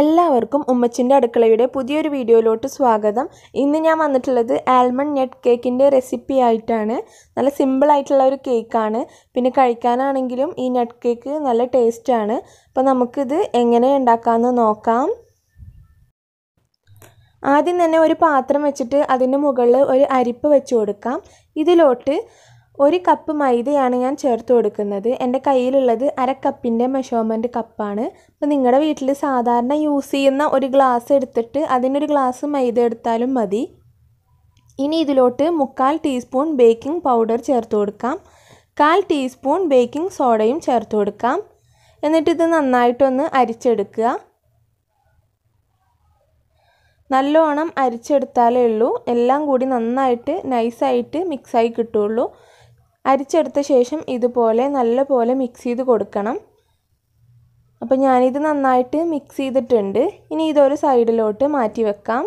എല്ലാവർക്കും ഉമ്മച്ചിന്റെ അടുക്കളയുടെ പുതിയൊരു വീഡിയോയിലോട്ട് സ്വാഗതം. ഇന്ന് ഞാൻ വന്നിട്ടുള്ളത് ആൽമണ്ട് നെറ്റ് കേക്കിന്റെ റെസിപ്പി ആയിട്ടാണ്. നല്ല സിമ്പിളായിട്ടുള്ള ഒരു കേക്കാണ്. പിന്നെ കഴിക്കാനാണെങ്കിലും ഈ നെറ്റ് കേക്ക് നല്ല ടേസ്റ്റാണ് അപ്പോൾ നമുക്കിത് എങ്ങനെ ഉണ്ടാക്കാമെന്ന് നോക്കാം. ആദ്യം തന്നെ ഒരു പാത്രം വെച്ചിട്ട് അതിന്റെ മുകളിൽ ഒരു അരിപ്പ് വെച്ച് കൊടുക്കാം. ഇതിലോട്ട് ഒരു കപ്പ് മൈദയാണ് ഞാൻ ചേർത്ത് കൊടുക്കുന്നത്. എന്റെ കയ്യിലുള്ളത് അര കപ്പിന്റെ മെഷർമെന്റ് കപ്പാണ് അപ്പോൾ നിങ്ങളുടെ വീട്ടിൽ സാധാരണ യൂസ് ചെയ്യുന്ന ഒരു ഗ്ലാസ് എടുത്തിട്ട് അതിനൊരു ഗ്ലാസ് മൈദ എടുത്താലും മതി. ഇനി ഇതിലോട്ട് മുക്കാൽ ടീസ്പൂൺ ബേക്കിംഗ് പൗഡർ ചേർത്ത് കൊടുക്കാം. കാൽ ടീസ്പൂൺ ബേക്കിംഗ് സോഡയും ചേർത്ത് കൊടുക്കാം. എന്നിട്ടിത് നന്നായിട്ടൊന്ന് അരിച്ചെടുക്കുക. നല്ലോണം അരിച്ചെടുത്താലേ ഉള്ളൂ. എല്ലാം കൂടി നന്നായിട്ട് നൈസായിട്ട് മിക്സായി കിട്ടുള്ളൂ അരിച്ചെടുത്ത ശേഷം ഇതുപോലെ നല്ലപോലെ മിക്സ് ചെയ്ത് കൊടുക്കണം. അപ്പോൾ ഞാനിത് നന്നായിട്ട് മിക്സ് ചെയ്തിട്ടുണ്ട്. ഇനി ഇതൊരു സൈഡിലോട്ട് മാറ്റി വെക്കാം.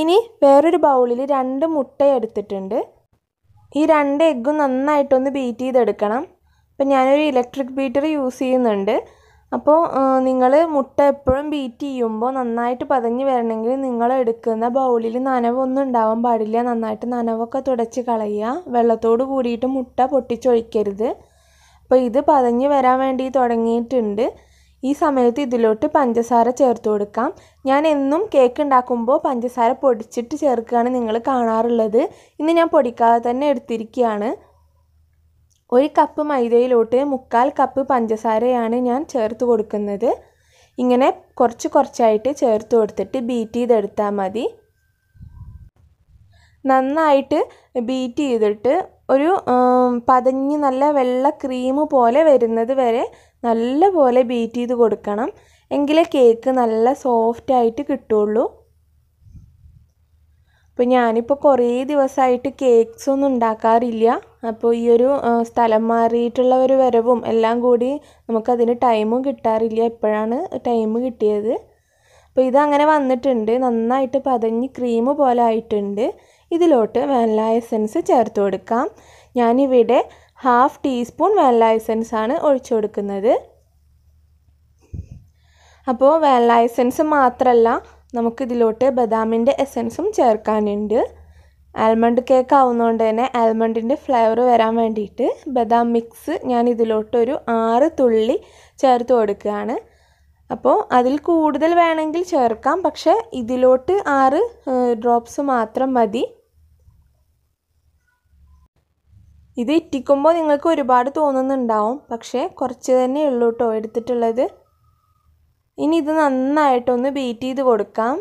ഇനി വേറൊരു ബൗളിൽ രണ്ട് മുട്ട എടുത്തിട്ടുണ്ട്. ഈ രണ്ട് എഗ്ഗും നന്നായിട്ടൊന്ന് ബീറ്റ് ചെയ്തെടുക്കണം. അപ്പം ഞാനൊരു ഇലക്ട്രിക് ബീറ്റർ യൂസ് ചെയ്യുന്നുണ്ട്. അപ്പോൾ നിങ്ങൾ മുട്ട എപ്പോഴും ബീറ്റ് ചെയ്യുമ്പോൾ നന്നായിട്ട് പതഞ്ഞ് വരണമെങ്കിൽ നിങ്ങൾ എടുക്കുന്ന ബൗളിൽ നനവൊന്നും ഉണ്ടാവാൻ പാടില്ല. നന്നായിട്ട് നനവൊക്കെ തുടച്ച് കളയുക. വെള്ളത്തോട് കൂടിയിട്ട് മുട്ട പൊട്ടിച്ചൊഴിക്കരുത്. അപ്പോൾ ഇത് പതഞ്ഞ് വരാൻ വേണ്ടി തുടങ്ങിയിട്ടുണ്ട്. ഈ സമയത്ത് ഇതിലോട്ട് പഞ്ചസാര ചേർത്ത് കൊടുക്കാം. ഞാൻ എന്നും കേക്ക് ഉണ്ടാക്കുമ്പോൾ പഞ്ചസാര പൊടിച്ചിട്ട് ചേർക്കുകയാണ് നിങ്ങൾ കാണാറുള്ളത്. ഇന്ന് ഞാൻ പൊടിക്കാതെ തന്നെ എടുത്തിരിക്കുകയാണ്. ഒരു കപ്പ് മൈദയിലോട്ട് മുക്കാൽ കപ്പ് പഞ്ചസാരയാണ് ഞാൻ ചേർത്ത് കൊടുക്കുന്നത്. ഇങ്ങനെ കുറച്ച് കുറച്ചായിട്ട് ചേർത്ത് കൊടുത്തിട്ട് ബീറ്റ് ചെയ്തെടുത്താൽ മതി. നന്നായിട്ട് ബീറ്റ് ചെയ്തിട്ട് ഒരു പതഞ്ഞ് നല്ല വെള്ള ക്രീം പോലെ വരുന്നത് വരെ നല്ല പോലെ ബീറ്റ് ചെയ്ത് കൊടുക്കണം. എങ്കിലേ കേക്ക് നല്ല സോഫ്റ്റായിട്ട് കിട്ടുള്ളൂ. അപ്പോൾ ഞാനിപ്പോൾ കുറേ ദിവസമായിട്ട് കേക്ക്സ് ഒന്നും ഉണ്ടാക്കാറില്ല. അപ്പോൾ ഈ ഒരു സ്ഥലം മാറിയിട്ടുള്ള ഒരു വരവും എല്ലാം കൂടി നമുക്കതിന് ടൈമും കിട്ടാറില്ല. എപ്പോഴാണ് ടൈം കിട്ടിയത്? അപ്പോൾ ഇതങ്ങനെ വന്നിട്ടുണ്ട്. നന്നായിട്ട് പതഞ്ഞ് ക്രീം പോലെ ആയിട്ടുണ്ട്. ഇതിലോട്ട് വാനില എസൻസ് ചേർത്ത് കൊടുക്കാം. ഞാനിവിടെ ഹാഫ് ടീസ്പൂൺ വാനില എസൻസ് ആണ് ഒഴിച്ചു കൊടുക്കുന്നത്. അപ്പോൾ വാനില എസൻസ് മാത്രമല്ല നമുക്കിതിലോട്ട് ബദാമിന്റെ എസൻസും ചേർക്കാനുണ്ട്. ആൽമണ്ട് കേക്ക് ആവുന്നതുകൊണ്ട് തന്നെ ആൽമണ്ടിന്റെ ഫ്ലേവർ വരാൻ വേണ്ടിയിട്ട് ബദാം മിക്സ് ഞാൻ ഇതിലോട്ടൊരു ആറ് തുള്ളി ചേർത്ത് കൊടുക്കുകയാണ്. അപ്പോൾ അതിൽ കൂടുതൽ വേണമെങ്കിൽ ചേർക്കാം പക്ഷേ ഇതിലോട്ട് ആറ് ഡ്രോപ്സ് മാത്രം മതി. ഇത് ഇറ്റിക്കുമ്പോൾ നിങ്ങൾക്ക് ഒരുപാട് തോന്നുന്നുണ്ടാവും പക്ഷേ കുറച്ച് തന്നെ ഉള്ളൂ കേട്ടോ എടുത്തിട്ടുള്ളത്. ഇനി ഇത് നന്നായിട്ടൊന്ന് ബീറ്റ് ചെയ്ത് കൊടുക്കാം.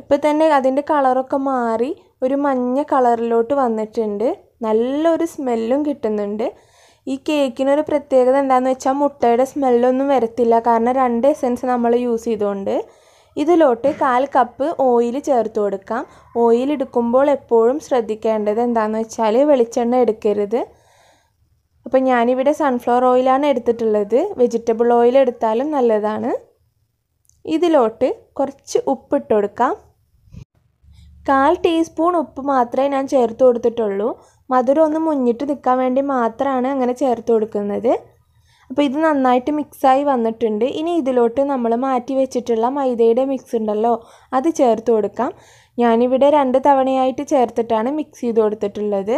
ഇപ്പം തന്നെ അതിന്റെ കളറൊക്കെ മാറി ഒരു മഞ്ഞ കളറിലോട്ട് വന്നിട്ടുണ്ട്. നല്ലൊരു സ്മെല്ലും കിട്ടുന്നുണ്ട്. ഈ കേക്കിനൊരു പ്രത്യേകത എന്താണെന്ന് വെച്ചാൽ മുട്ടയുടെ സ്മെല്ലൊന്നും വരത്തില്ല. കാരണം രണ്ട് എസൻസ് നമ്മൾ യൂസ് ചെയ്തുകൊണ്ട് ഇതിലോട്ട് കാൽ കപ്പ് ഓയിൽ ചേർത്ത് കൊടുക്കാം. ഓയിൽ എടുക്കുമ്പോൾ എപ്പോഴും ശ്രദ്ധിക്കേണ്ടത് എന്താണെന്ന് വെച്ചാൽ വെളിച്ചെണ്ണ എടുക്കരുത്. അപ്പോൾ ഞാനിവിടെ സൺഫ്ലവർ ഓയിലാണ് എടുത്തിട്ടുള്ളത്. വെജിറ്റബിൾ ഓയിൽ എടുത്താലും നല്ലതാണ്. ഇതിലോട്ട് കുറച്ച് ഉപ്പിട്ട് കൊടുക്കാം. കാൽ ടീസ്പൂൺ ഉപ്പ് മാത്രമേ ഞാൻ ചേർത്ത് കൊടുത്തിട്ടുള്ളൂ. മധുരം ഒന്ന് മുന്നിട്ട് നിൽക്കാൻ വേണ്ടി മാത്രമാണ് അങ്ങനെ ചേർത്ത് കൊടുക്കുന്നത്. അപ്പോൾ ഇത് നന്നായിട്ട് മിക്സായി വന്നിട്ടുണ്ട്. ഇനി ഇതിലോട്ട് നമ്മൾ മാറ്റി വെച്ചിട്ടുള്ള മൈദയുടെ മിക്സ് ഉണ്ടല്ലോ അത് ചേർത്ത് കൊടുക്കാം. ഞാനിവിടെ രണ്ട് തവണയായിട്ട് ചേർത്തിട്ടാണ് മിക്സ് ചെയ്ത് കൊടുത്തിട്ടുള്ളത്.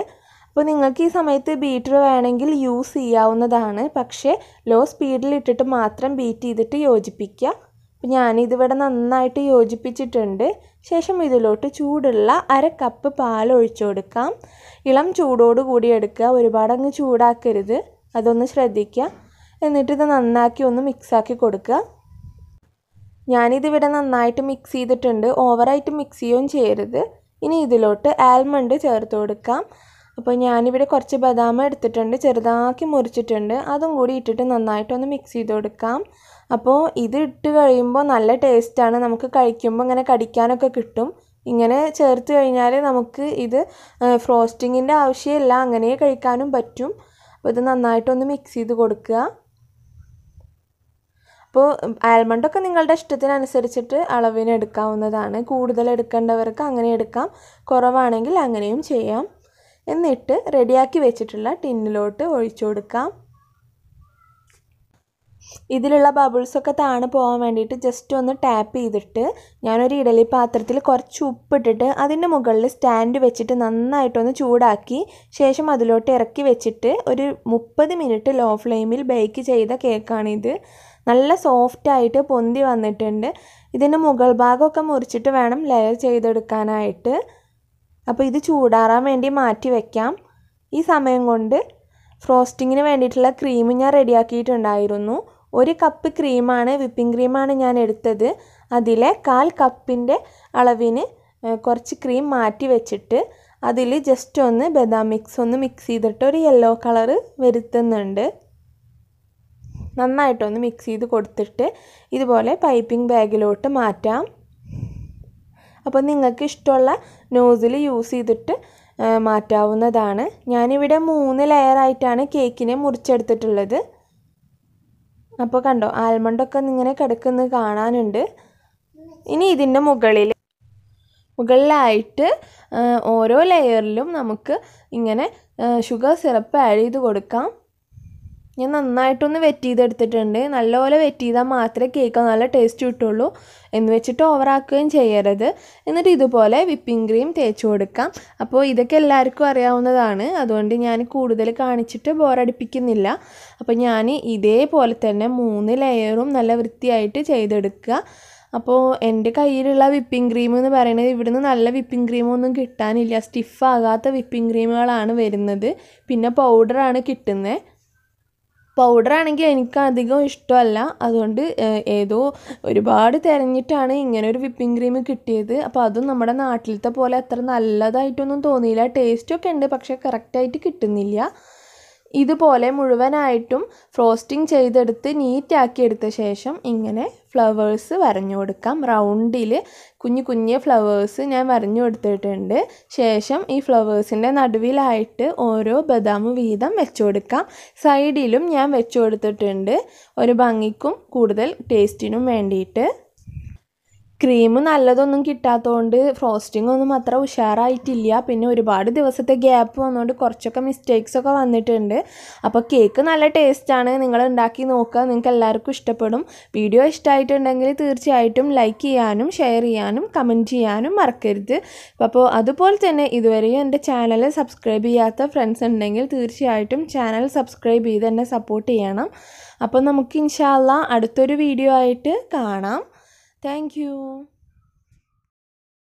അപ്പോൾ നിങ്ങൾക്ക് ഈ സമയത്ത് ബീറ്റർ വേണമെങ്കിൽ യൂസ് ചെയ്യാവുന്നതാണ്. പക്ഷേ ലോ സ്പീഡിൽ ഇട്ടിട്ട് മാത്രം ബീറ്റ് ചെയ്തിട്ട് യോജിപ്പിക്കുക. അപ്പോൾ ഞാനിതിവിടെ നന്നായിട്ട് യോജിപ്പിച്ചിട്ടുണ്ട്. ശേഷം ഇതിലോട്ട് ചൂടുള്ള അര കപ്പ് പാൽ ഒഴിച്ചു കൊടുക്കാം. ഇളം ചൂടോട് കൂടി എടുക്കുക. ഒരുപാട് അങ്ങ് ചൂടാക്കരുത്. അതൊന്ന് ശ്രദ്ധിക്കുക. എന്നിട്ട് ഇത് നന്നാക്കി ഒന്ന് മിക്സാക്കി കൊടുക്കുക. ഞാനിതിവിടെ നന്നായിട്ട് മിക്സ് ചെയ്തിട്ടുണ്ട്. ഓവറായിട്ട് മിക്സ് ചെയ്യുകയും ചെയ്യരുത്. ഇനി ഇതിലോട്ട് ആൽമണ്ട് ചേർത്ത് കൊടുക്കാം. അപ്പോൾ ഞാനിവിടെ കുറച്ച് ബദാം എടുത്തിട്ടുണ്ട് ചെറുതാക്കി മുറിച്ചിട്ടുണ്ട്. അതും കൂടി ഇട്ടിട്ട് നന്നായിട്ടൊന്ന് മിക്സ് ചെയ്ത് കൊടുക്കാം. അപ്പോൾ ഇത് ഇട്ട് കഴിയുമ്പോൾ നല്ല ടേസ്റ്റാണ് നമുക്ക് കഴിക്കുമ്പോൾ ഇങ്ങനെ കടിക്കാനൊക്കെ കിട്ടും. ഇങ്ങനെ ചേർത്ത് കഴിഞ്ഞാൽ നമുക്ക് ഇത് ഫ്രോസ്റ്റിങ്ങിന്റെ ആവശ്യമില്ല. അങ്ങനെ കഴിക്കാനും പറ്റും. അപ്പോൾ ഇത് നന്നായിട്ടൊന്ന് മിക്സ് ചെയ്ത് കൊടുക്കുക. അപ്പോൾ ആൽമണ്ടൊക്കെ നിങ്ങളുടെ ഇഷ്ടത്തിനനുസരിച്ചിട്ട് അളവിന് എടുക്കാവുന്നതാണ്. കൂടുതൽ എടുക്കേണ്ടവർക്ക് അങ്ങനെ എടുക്കാം. കുറവാണെങ്കിൽ അങ്ങനെയും ചെയ്യാം. എന്നിട്ട് റെഡിയാക്കി വെച്ചിട്ടുള്ള ടിന്നിലോട്ട് ഒഴിച്ചു കൊടുക്കാം. ഇതിലുള്ള ബബിൾസൊക്കെ താണു പോകാൻ വേണ്ടിയിട്ട് ജസ്റ്റ് ഒന്ന് ടാപ്പ് ചെയ്തിട്ട് ഞാനൊരു ഇഡലി പാത്രത്തിൽ കുറച്ച് ഉപ്പിട്ടിട്ട് അതിന്റെ മുകളിൽ സ്റ്റാൻഡ് വെച്ചിട്ട് നന്നായിട്ടൊന്ന് ചൂടാക്കി ശേഷം അതിലോട്ട് ഇറക്കി വെച്ചിട്ട് ഒരു മുപ്പത് മിനിറ്റ് ലോ ഫ്ലെയിമിൽ ബേക്ക് ചെയ്ത കേക്കാണിത് നല്ല സോഫ്റ്റായിട്ട് പൊന്തി വന്നിട്ടുണ്ട്. ഇതിന്റെ മുകൾ ഭാഗമൊക്കെ മുറിച്ചിട്ട് വേണം ലെയർ ചെയ്തെടുക്കാനായിട്ട്. അപ്പോൾ ഇത് ചൂടാറാൻ വേണ്ടി മാറ്റി വയ്ക്കാം ഈ സമയം കൊണ്ട് ഫ്രോസ്റ്റിങ്ങിന് വേണ്ടിയിട്ടുള്ള ക്രീം ഞാൻ റെഡിയാക്കിയിട്ടുണ്ടായിരുന്നു. ഒരു കപ്പ് ക്രീമാണ് വിപ്പിംഗ് ക്രീമാണ് ഞാൻ എടുത്തത്. അതിലെ കാൽ കപ്പിന്റെ അളവിന് കുറച്ച് ക്രീം മാറ്റി വെച്ചിട്ട് അതിൽ ജസ്റ്റ് ഒന്ന് ബദാം മിക്സ് ഒന്ന് മിക്സ് ചെയ്തിട്ട് ഒരു യെല്ലോ കളറ് വരുത്തുന്നുണ്ട്. നന്നായിട്ടൊന്ന് മിക്സ് ചെയ്ത് കൊടുത്തിട്ട് ഇതുപോലെ പൈപ്പിംഗ് ബാഗിലോട്ട് മാറ്റാം. അപ്പോൾ നിങ്ങൾക്ക് ഇഷ്ടമുള്ള നോസിൽ യൂസ് ചെയ്തിട്ട് മാറ്റാവുന്നതാണ്. ഞാനിവിടെ മൂന്ന് ലെയറായിട്ടാണ് കേക്കിനെ മുറിച്ചെടുത്തിട്ടുള്ളത്. അപ്പോൾ കണ്ടോ ആൽമണ്ടൊക്കെ ഇങ്ങനെ കിടക്കുന്നത് കാണാനുണ്ട്. ഇനി ഇതിന്റെ മുകളിൽ മുകളിലായിട്ട് ഓരോ ലെയറിലും നമുക്ക് ഇങ്ങനെ ഷുഗർ സിറപ്പ് ആഡ് ചെയ്ത് കൊടുക്കാം. ഞാൻ നന്നായിട്ടൊന്ന് വെറ്റ് ചെയ്തെടുത്തിട്ടുണ്ട്. നല്ലപോലെ വെറ്റ് ചെയ്താൽ മാത്രമേ കേക്ക് നല്ല ടേസ്റ്റ് കിട്ടുള്ളൂ. എന്ന് വെച്ചിട്ട് ഓവറാക്കുകയും ചെയ്യരുത്. എന്നിട്ട് ഇതുപോലെ വിപ്പിംഗ് ക്രീം തേച്ച് കൊടുക്കാം. അപ്പോൾ ഇതൊക്കെ എല്ലാവർക്കും അറിയാവുന്നതാണ്. അതുകൊണ്ട് ഞാൻ കൂടുതൽ കാണിച്ചിട്ട് ബോറടിപ്പിക്കുന്നില്ല അപ്പോൾ ഞാൻ ഇതേപോലെ തന്നെ മൂന്ന് ലെയറും നല്ല വൃത്തിയായിട്ട് ചെയ്തെടുക്കുക. അപ്പോൾ എന്റെ കയ്യിലുള്ള വിപ്പിംഗ് ക്രീം എന്ന് പറയുന്നത് ഇവിടുന്ന് നല്ല വിപ്പിംഗ് ക്രീമൊന്നും കിട്ടാനില്ല. സ്റ്റിഫാകാത്ത വിപ്പിംഗ് ക്രീമുകളാണ് വരുന്നത്. പിന്നെ പൗഡറാണ് കിട്ടുന്നത്. പൗഡർ ആണെങ്കിൽ എനിക്ക് അധികം ഇഷ്ടമല്ല. അതുകൊണ്ട് ഏതോ ഒരുപാട് തിരഞ്ഞിട്ടാണ് ഇങ്ങനെ ഒരു വിപ്പിംഗ് ക്രീം കിട്ടിയത്. അപ്പോൾ അതും നമ്മുടെ നാട്ടിലത്തെ പോലെ അത്ര നല്ലതായിട്ടൊന്നും തോന്നിയില്ല. ടേസ്റ്റൊക്കെ ഉണ്ട് പക്ഷേ കറക്റ്റായിട്ട് കിട്ടുന്നില്ല. ഇതുപോലെ മുഴുവനായിട്ടും ഫ്രോസ്റ്റിംഗ് ചെയ്തെടുത്ത് നീറ്റാക്കി എടുത്ത ശേഷം ഇങ്ങനെ ഫ്ലവേഴ്സ് വരഞ്ഞു കൊടുക്കാം. റൗണ്ടിൽ കുഞ്ഞു കുഞ്ഞു ഫ്ലവേഴ്സ് ഞാൻ വരഞ്ഞു കൊടുത്തിട്ടുണ്ട്. ശേഷം ഈ ഫ്ലവേഴ്സിന്റെ നടുവിലായിട്ട് ഓരോ ബദാം വീതം വെച്ചു കൊടുക്കാം. സൈഡിലും ഞാൻ വെച്ചു കൊടുത്തിട്ടുണ്ട്. ഒരു ഭംഗിക്കും കൂടുതൽ ടേസ്റ്റിനും വേണ്ടിയിട്ട്. ക്രീം നല്ലതൊന്നും കിട്ടാത്തതുകൊണ്ട് ഫ്രോസ്റ്റിംഗ് ഒന്നും അത്ര ഉഷാറായിട്ടില്ല. പിന്നെ ഒരുപാട് ദിവസത്തെ ഗ്യാപ്പ് വന്നുകൊണ്ട് കുറച്ചൊക്കെ മിസ്റ്റേക്സ് ഒക്കെ വന്നിട്ടുണ്ട്. അപ്പോൾ കേക്ക് നല്ല ടേസ്റ്റാണ് നിങ്ങൾ ഉണ്ടാക്കി നോക്കുക. നിങ്ങൾക്ക് എല്ലാവർക്കും ഇഷ്ടപ്പെടും. വീഡിയോ ഇഷ്ടമായിട്ടുണ്ടെങ്കിൽ തീർച്ചയായിട്ടും ലൈക്ക് ചെയ്യാനും ഷെയർ ചെയ്യാനും കമന്റ് ചെയ്യാനും മറക്കരുത്. അപ്പോൾ അതുപോലെ തന്നെ ഇതുവരെയും എന്റെ ചാനൽ സബ്സ്ക്രൈബ് ചെയ്യാത്ത ഫ്രണ്ട്സ് ഉണ്ടെങ്കിൽ തീർച്ചയായിട്ടും ചാനൽ സബ്സ്ക്രൈബ് ചെയ്ത് എന്നെ സപ്പോർട്ട് ചെയ്യണം. അപ്പോൾ നമുക്ക് ഇൻഷാല്ല അടുത്തൊരു വീഡിയോ ആയിട്ട് കാണാം. Thank you.